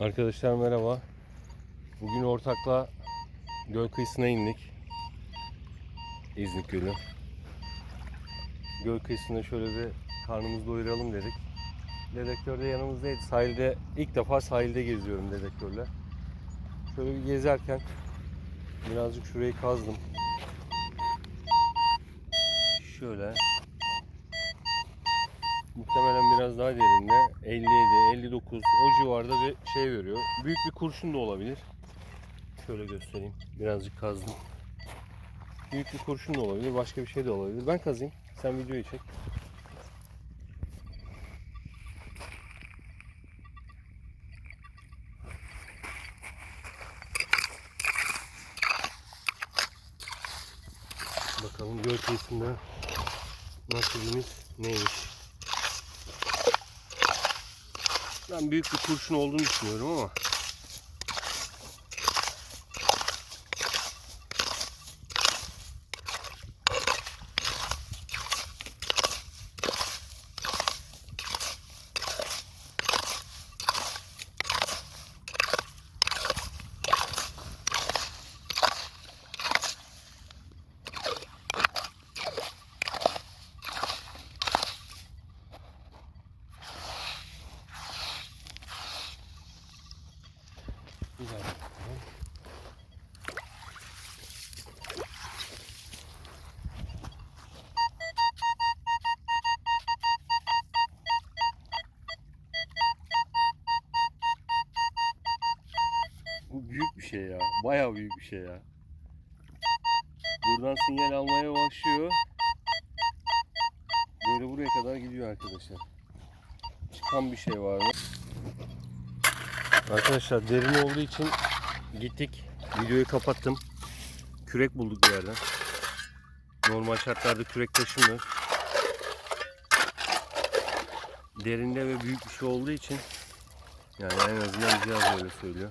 Arkadaşlar merhaba. Bugün ortakla göl kıyısına indik. İznik Gölü. Göl kıyısında şöyle bir karnımızı doyuralım dedik. Dedektör de yanımızdaydı. Sahilde ilk defa sahilde geziyorum dedektörle. Şöyle bir gezerken birazcık şurayı kazdım. Şöyle Muhtemelen biraz daha derinde. 57, 59 o civarda bir şey veriyor. Büyük bir kurşun da olabilir. Şöyle göstereyim. Birazcık kazdım. Büyük bir kurşun da olabilir. Başka bir şey de olabilir. Ben kazayım. Sen videoyu çek. Bakalım göl kıyısında nasibimiz neymiş. Ben büyük bir kurşun olduğunu düşünüyorum ama. Güzel. Bu büyük bir şey ya. Bayağı büyük bir şey ya. Buradan sinyal almaya başlıyor. Böyle buraya kadar gidiyor arkadaşlar. Çıkan bir şey var mı? Arkadaşlar derin olduğu için gittik. Videoyu kapattım. Kürek bulduk bir yerden. Normal şartlarda kürek taşımıyor. Derinde ve büyük bir şey olduğu için yani en azından cihaz öyle söylüyor.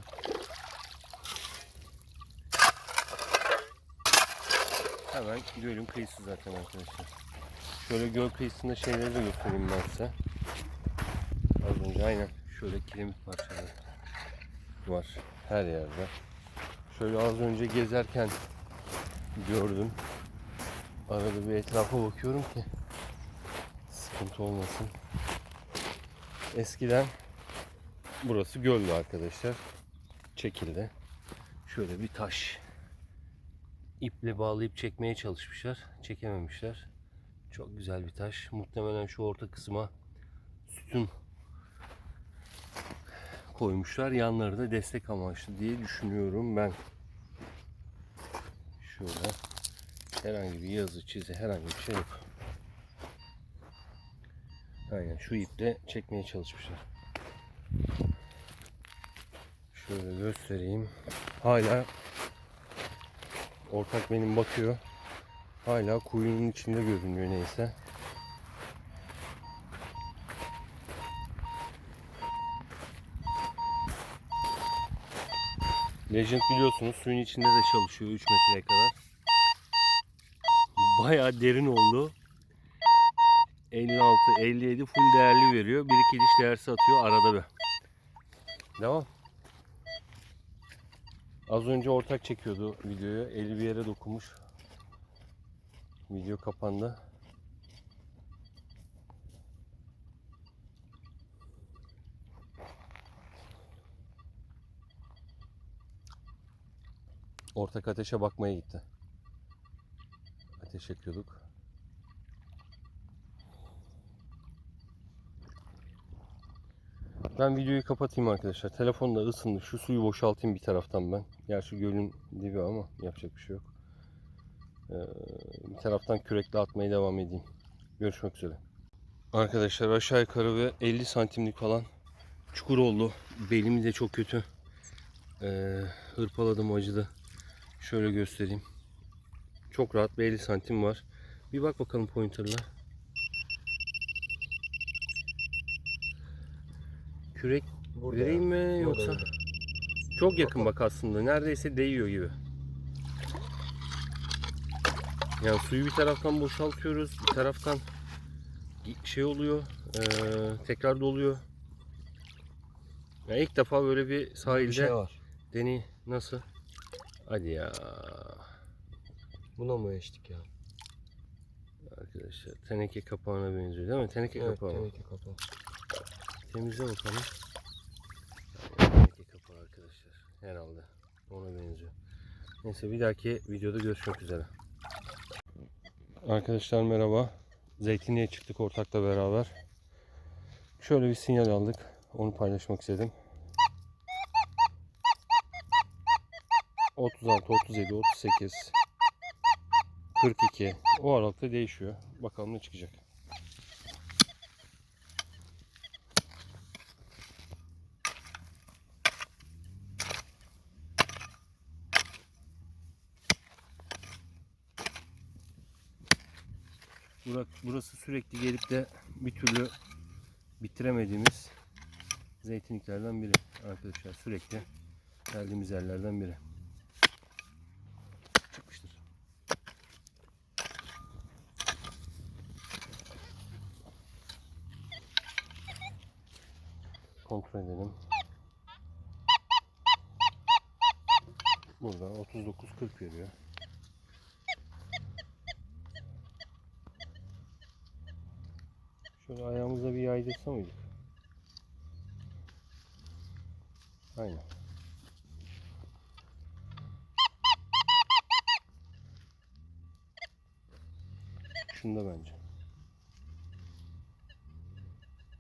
Hemen gölün kıyısı zaten arkadaşlar. Şöyle göl kıyısında şeyleri de göstereyim ben size. Az önce aynen şöyle kiremit parçaları var her yerde. Şöyle az önce gezerken gördüm. Arada bir etrafa bakıyorum ki sıkıntı olmasın. Eskiden burası göldü arkadaşlar. Çekildi. Şöyle bir taş. iple bağlayıp çekmeye çalışmışlar. Çekememişler. Çok güzel bir taş. Muhtemelen şu orta kısma sütun koymuşlar. Yanları da destek amaçlı diye düşünüyorum ben. Şöyle herhangi bir yazı çizi herhangi bir şey yok. Aynen şu iple çekmeye çalışmışlar. Şöyle göstereyim. Hala ortak benim bakıyor. Hala kuyunun içinde görünüyor neyse. Legend biliyorsunuz suyun içinde de çalışıyor 3 metreye kadar. Bayağı derin oldu. 56, 57 full değerli veriyor. Bir iki diş değersi atıyor arada bir. Devam. Az önce ortak çekiyordu videoyu. Eli bir yere dokunmuş. Video kapandı. Ortak ateşe bakmaya gitti. Ateş yakıyorduk. Ben videoyu kapatayım arkadaşlar. Telefon da ısındı. Şu suyu boşaltayım bir taraftan ben. Gerçi gölün dibi ama yapacak bir şey yok. Ee, bir taraftan kürekle atmaya devam edeyim. Görüşmek üzere. Arkadaşlar aşağı yukarı ve 50 santimlik falan çukur oldu. Belimi de çok kötü. Ee, hırpaladım acıdı. Şöyle göstereyim. Çok rahat bir 50 santim var. Bir bak bakalım pointerla. Kürek Burada vereyim mi Burada yoksa? öyle. Çok yakın bak aslında. Neredeyse değiyor gibi. Yani suyu bir taraftan boşaltıyoruz. Bir taraftan şey oluyor. eee, tekrar doluyor. Ya ilk defa böyle bir sahilde Bir şey var. deney nasıl? Hadi ya Buna mı geçtik ya? arkadaşlar teneke kapağına benziyor değil mi? Teneke Evet, kapağı mı? teneke kapağı. Temizle bakalım. Teneke kapağı arkadaşlar herhalde ona benziyor. Neyse bir dahaki videoda görüşmek üzere. Arkadaşlar merhaba. Zeytinliğe çıktık ortakla beraber. Şöyle bir sinyal aldık. Onu paylaşmak istedim. 36, 37, 38, 42. O aralıkta değişiyor. Bakalım ne çıkacak. Burası sürekli gelip de bir türlü bitiremediğimiz zeytinliklerden biri arkadaşlar. Sürekli geldiğimiz yerlerden biri. Kontrol edelim. Burada 39.40 veriyor. Şöyle ayağımıza bir yaydırsa mıydık? Aynen. Şunda bence.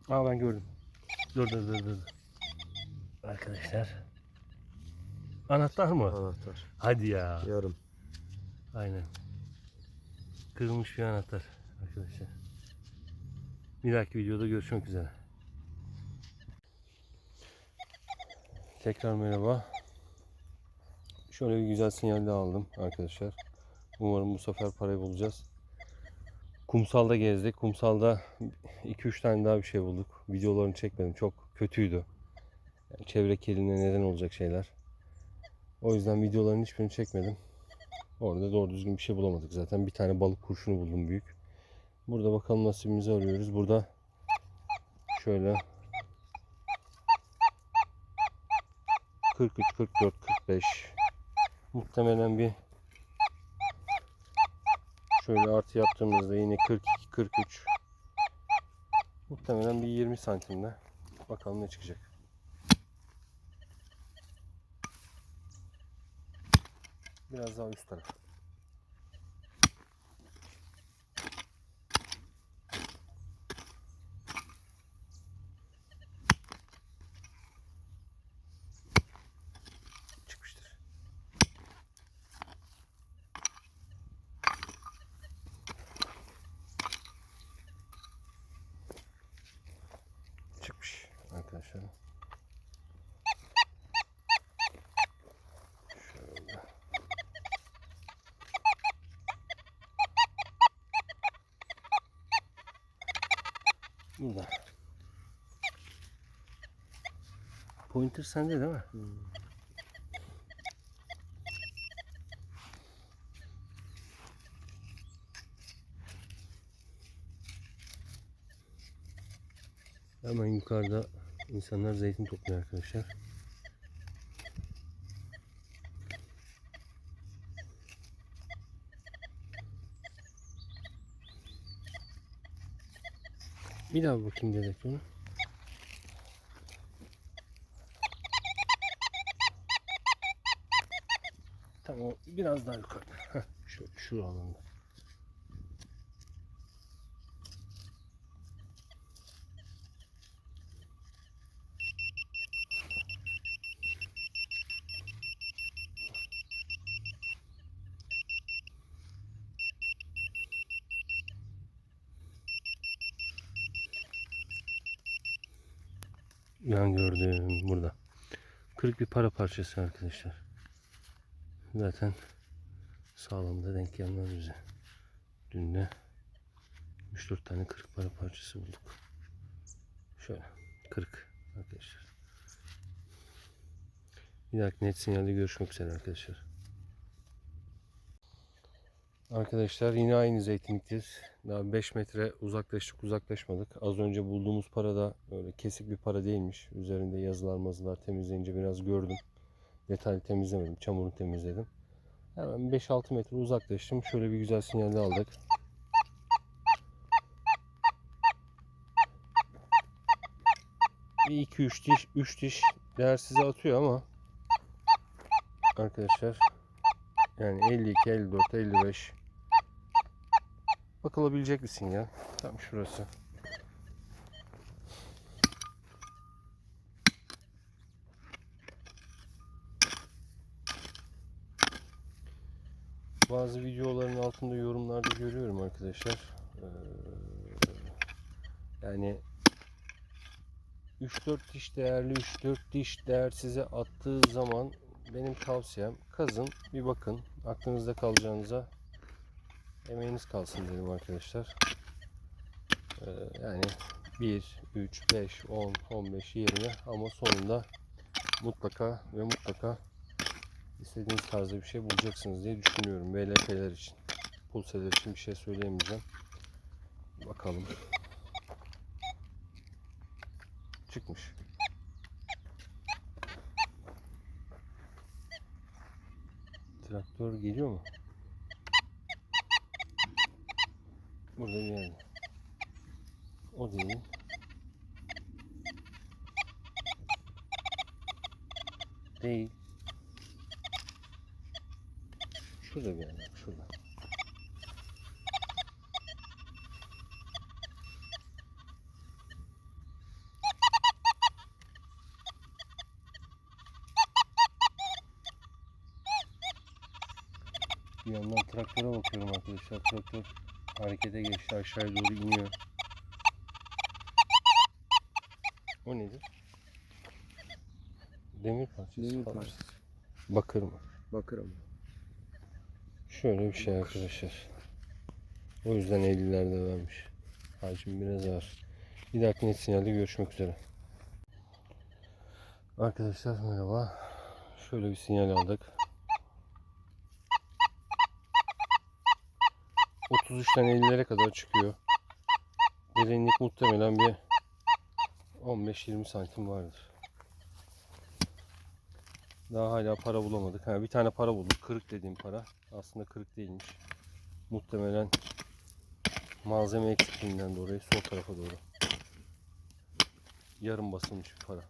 Aa ben gördüm. Dur dur dur dur. Arkadaşlar. Anahtar mı? Anahtar. Hadi ya. Yarım. Aynen. Kırılmış bir anahtar arkadaşlar. Bir dahaki videoda görüşmek üzere. Tekrar merhaba. Şöyle bir güzel sinyal daha aldım arkadaşlar. Umarım bu sefer parayı bulacağız. Kumsalda gezdik. Kumsalda 2-3 tane daha bir şey bulduk. Videolarını çekmedim. Çok kötüydü. Yani çevre kirliliğine neden olacak şeyler. O yüzden videoların hiçbirini çekmedim. Orada doğru düzgün bir şey bulamadık zaten. Bir tane balık kurşunu buldum büyük. Burada bakalım nasibimizi arıyoruz. Burada şöyle 43, 44, 45 muhtemelen bir şöyle artı yaptığımızda yine 42, 43 muhtemelen bir 20 santimde bakalım ne çıkacak. Biraz daha üst taraf. çıkmıştır. Çıkmış arkadaşlar. Şöyle. Burada. Pointer sende değil mi? Hemen yukarıda insanlar zeytin topluyor arkadaşlar. Bir daha bakayım dedektörü. Tamam biraz daha yukarıda. Şu, şu alanda. Yan gördüm burada. Kırık bir para parçası arkadaşlar. Zaten sağlamda denk gelmez bize. Dün de 3-4 tane kırık para parçası bulduk. Şöyle kırık arkadaşlar. Bir dahaki net sinyalde görüşmek üzere arkadaşlar. Arkadaşlar yine aynı zeytinlikteyiz. Daha 5 metre uzaklaştık uzaklaşmadık. Az önce bulduğumuz para da öyle kesik bir para değilmiş. Üzerinde yazılar mazılar temizleyince biraz gördüm. Detaylı temizlemedim. Çamurunu temizledim. Hemen 5-6 metre uzaklaştım. Şöyle bir güzel sinyalde aldık. Bir 2-3 diş, 3 diş değersize atıyor ama arkadaşlar yani 52, 54, 55 bakılabilecek bir sinyal. Tam şurası. Bazı videoların altında yorumlarda görüyorum arkadaşlar. Ee, yani 3-4 diş değerli 3-4 diş değer size attığı zaman benim tavsiyem kazın bir bakın aklınızda kalacağınıza emeğiniz kalsın dedim arkadaşlar. Ee, yani 1, 3, 5, 10, 15, 20 ama sonunda mutlaka ve mutlaka istediğiniz tarzda bir şey bulacaksınız diye düşünüyorum. VLP'ler için. Pulseler için bir şey söyleyemeyeceğim. Bakalım. Çıkmış. Traktör geliyor mu? Burada bir yerde. O değil. Değil. Şurada bir yerde. Şurada. Bir yandan traktöre bakıyorum arkadaşlar. Traktör harekete geçti. Aşağıya doğru iniyor. O nedir? Demir parçası. Demir parçası. Bakır mı? Bakır ama. Şöyle bir şey arkadaşlar. O yüzden 50'lerde vermiş. Hacim biraz ağır. Bir dahaki net sinyalde görüşmek üzere. Arkadaşlar merhaba. Şöyle bir sinyal aldık. 33'ten 50'lere kadar çıkıyor. Derinlik muhtemelen bir 15-20 santim vardır. Daha hala para bulamadık. Ha, bir tane para bulduk. Kırık dediğim para. Aslında kırık değilmiş. Muhtemelen malzeme eksikliğinden dolayı sol tarafa doğru. Yarım basılmış bir para.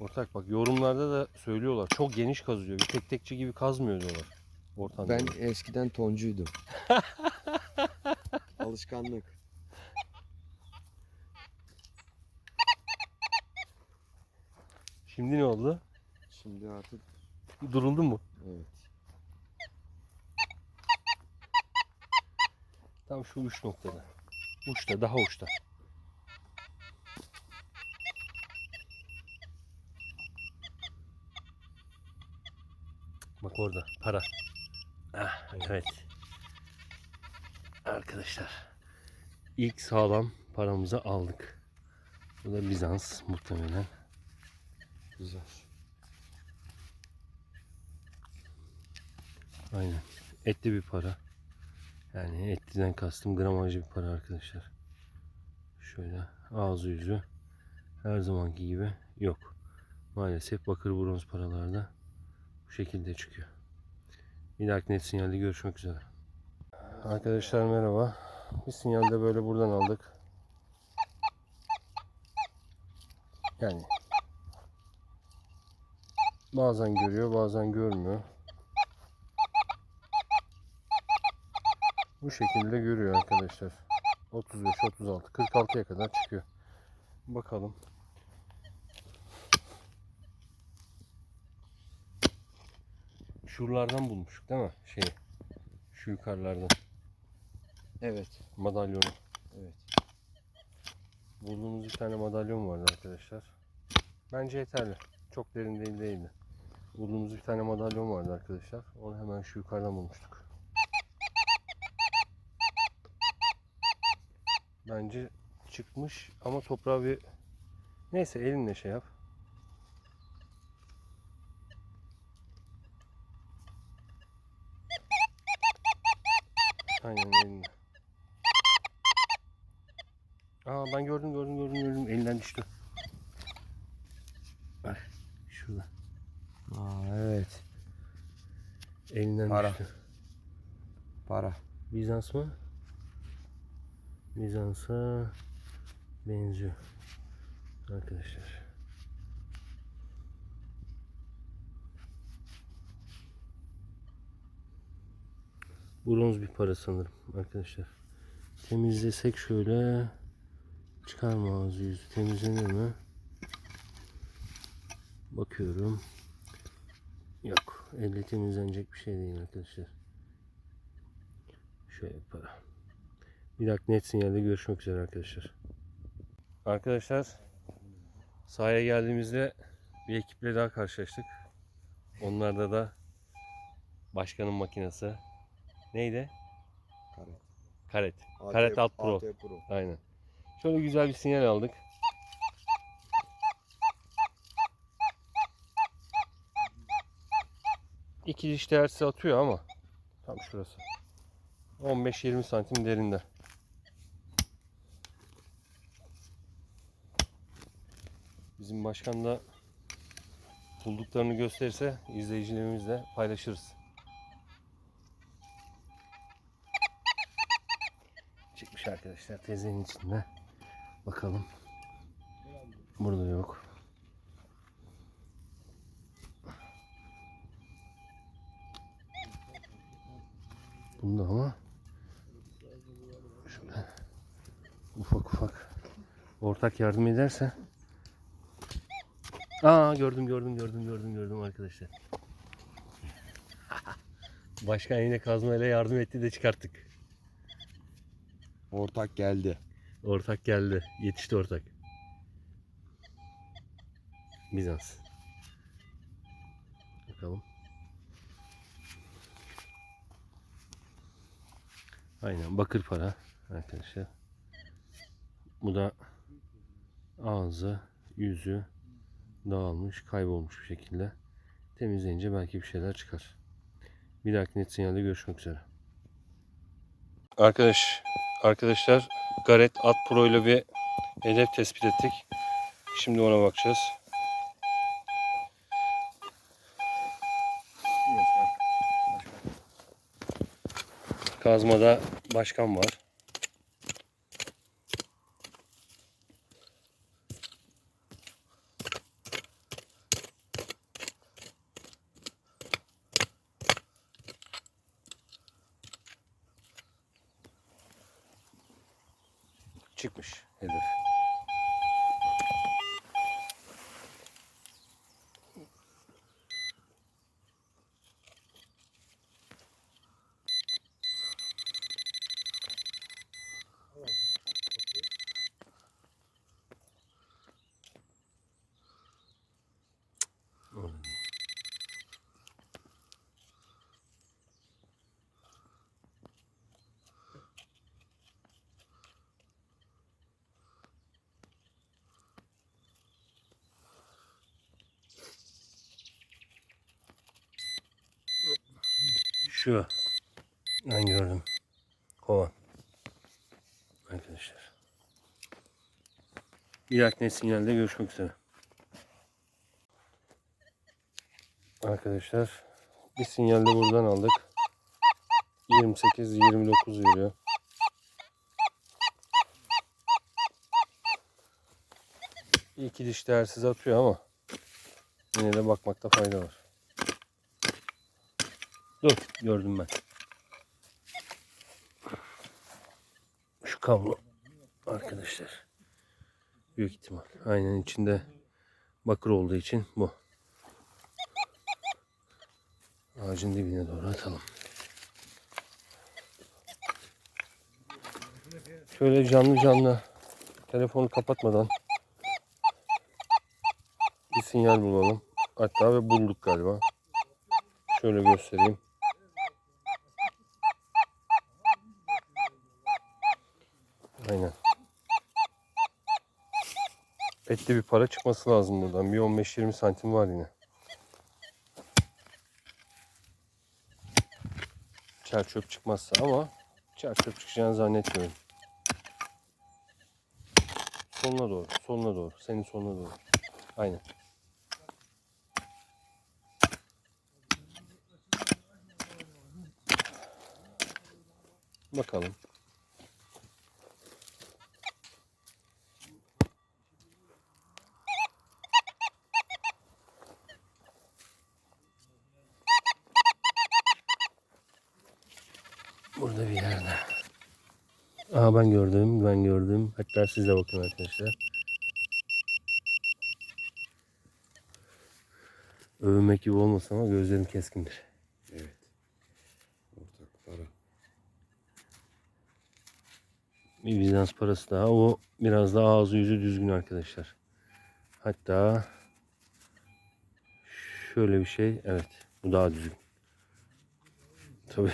Ortak bak yorumlarda da söylüyorlar. Çok geniş kazıyor. Bir tek tekçi gibi kazmıyor diyorlar. Ortam Ben eskiden toncuydum. Alışkanlık. Şimdi ne oldu? Şimdi artık Duruldu mu? evet. Tam şu uç noktada. Uçta, daha uçta. Bak orada para. Ah, evet. Arkadaşlar. ilk sağlam paramızı aldık. Bu da Bizans muhtemelen. Güzel. Aynen. Etli bir para. Yani etliden kastım gramajlı bir para arkadaşlar. Şöyle ağzı yüzü her zamanki gibi yok. Maalesef bakır bronz paralarda bu şekilde çıkıyor. Bir dahaki net sinyalde görüşmek üzere. Arkadaşlar merhaba. Bir sinyalde böyle buradan aldık. Yani bazen görüyor bazen görmüyor. Bu şekilde görüyor arkadaşlar. 35, 36, 46'ya kadar çıkıyor. Bakalım. Şuralardan bulmuştuk değil mi? Şeyi. Şu yukarılardan. Evet. Madalyonu. Evet. Bulduğumuz bir tane madalyon vardı arkadaşlar. Bence yeterli. Çok derin değil değildi. Bulduğumuz bir tane madalyon vardı arkadaşlar. Onu hemen şu yukarıdan bulmuştuk. Bence çıkmış ama toprağı bir neyse elinle şey yap. Aynen elinle. Aa ben gördüm gördüm gördüm gördüm elinden düştü. Bak şurada. Aa evet. Elinden Para. düştü. Para. Bizans mı? Bizans'a benziyor. Arkadaşlar. Bronz bir para sanırım arkadaşlar. Temizlesek şöyle çıkar mı ağzı yüzü temizlenir mi? Bakıyorum. Yok. Elle temizlenecek bir şey değil arkadaşlar. Şöyle para. Bir dakika net sinyalde görüşmek üzere arkadaşlar. Arkadaşlar sahaya geldiğimizde bir ekiple daha karşılaştık. Onlarda da başkanın makinesi. Neydi? Karet. Karet. Karet Alt Pro. AT Pro. Aynen. Şöyle güzel bir sinyal aldık. İki diş tersi atıyor ama tam şurası. 15-20 santim derinde. Bizim başkan da bulduklarını gösterirse izleyicilerimizle paylaşırız. Çıkmış arkadaşlar tezenin içinde. Bakalım. Burada yok. Bunda ama şöyle ufak ufak ortak yardım ederse Aa gördüm gördüm gördüm gördüm gördüm arkadaşlar. Başkan yine kazmayla yardım etti de çıkarttık. Ortak geldi. Ortak geldi. Yetişti ortak. Bizans. Bakalım. Aynen bakır para arkadaşlar. Bu da ağzı, yüzü dağılmış, kaybolmuş bir şekilde. Temizleyince belki bir şeyler çıkar. Bir dahaki net sinyalde görüşmek üzere. Arkadaş, arkadaşlar Gareth At Pro ile bir hedef tespit ettik. Şimdi ona bakacağız. Kazmada başkan var. Çıkmış hedef. Orada değil. Şu. Ben gördüm. Kovan. Arkadaşlar. Bir net sinyalde görüşmek üzere. Arkadaşlar bir sinyalde buradan aldık. 28-29 veriyor. İki diş değersiz atıyor ama yine de bakmakta fayda var. Dur gördüm ben. Şu kablo arkadaşlar. Büyük ihtimal. Aynen içinde bakır olduğu için bu. Ağacın dibine doğru atalım. Şöyle canlı canlı telefonu kapatmadan bir sinyal bulalım. Hatta ve bulduk galiba. Şöyle göstereyim. Aynen. Etli bir para çıkması lazım buradan. Bir 15-20 santim var yine. Çer çöp çıkmazsa ama Çarpıp çıkacağını zannetmiyorum. Soluna doğru, soluna doğru. Senin soluna doğru. Aynen. Bakalım. Burada bir yerde. Aa ben gördüm, ben gördüm. Hatta siz de bakın arkadaşlar. Övünmek gibi olmasın ama gözlerim keskindir. Evet. Ortak para. Bir Bizans parası daha. O biraz daha ağzı yüzü düzgün arkadaşlar. Hatta şöyle bir şey. Evet. Bu daha düzgün. Tabii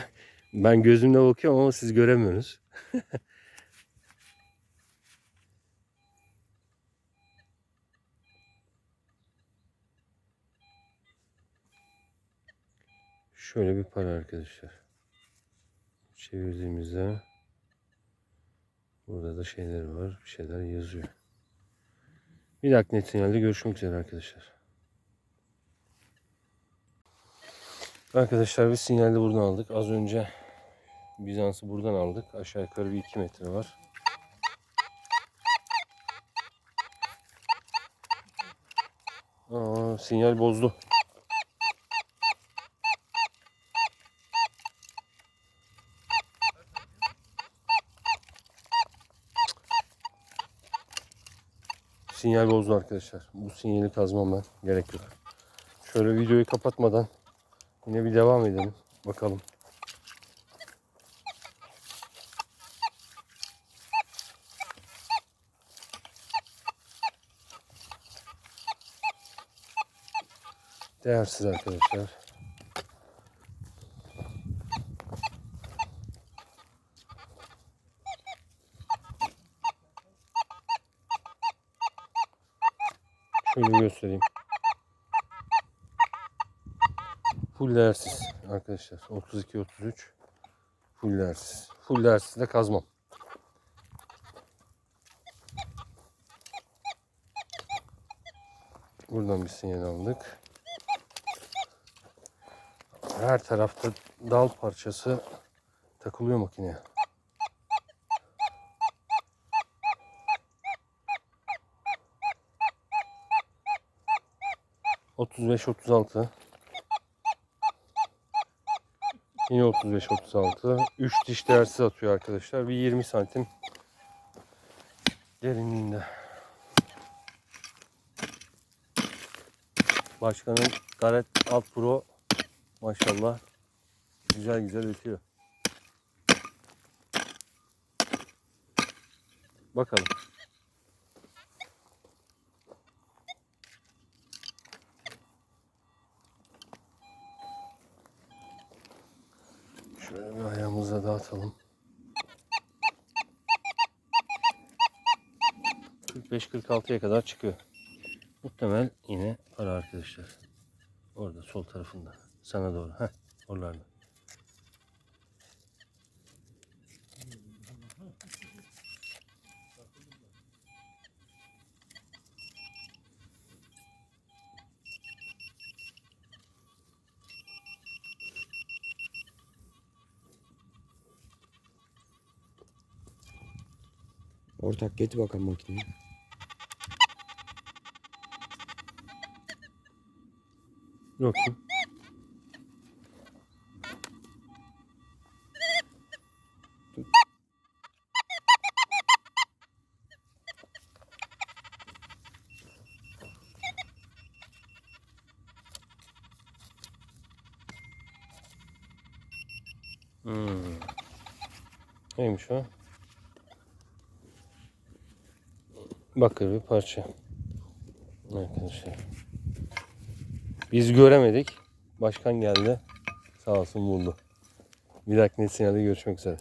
ben gözümle bakıyorum ama siz göremiyorsunuz. Şöyle bir para arkadaşlar. Çevirdiğimizde Burada da şeyler var. Bir şeyler yazıyor. Bir dahaki net sinyalde görüşmek üzere arkadaşlar. Arkadaşlar biz sinyalde buradan aldık. Az önce Bizans'ı buradan aldık. Aşağı yukarı bir 2 metre var. Aa, sinyal bozdu. Sinyal bozdu arkadaşlar. Bu sinyali kazmam ben. Gerek yok. Şöyle videoyu kapatmadan yine bir devam edelim. Bakalım. Değersiz arkadaşlar. Şöyle göstereyim. Full değersiz arkadaşlar. 32 33 full değersiz. Full değersiz de kazmam. Buradan bir sinyal aldık. Her tarafta dal parçası takılıyor makineye. Otuz beş otuz altı. Yine 35 36. 3 diş değersiz atıyor arkadaşlar. Bir 20 santim derinliğinde. Başkanın Garet Alt Pro maşallah güzel güzel ötüyor. Bakalım. Şöyle bir dağıtalım. 45-46'ya kadar çıkıyor. Muhtemel yine para arkadaşlar. Orada sol tarafında. Sana doğru. Heh, oralarda. Ortak getir bakalım makineyi. Yok. Hmm. Neymiş o? Bakır bir parça. Arkadaşlar. Biz göremedik. Başkan geldi. Sağ olsun buldu. Bir dahaki net sinyalde görüşmek üzere.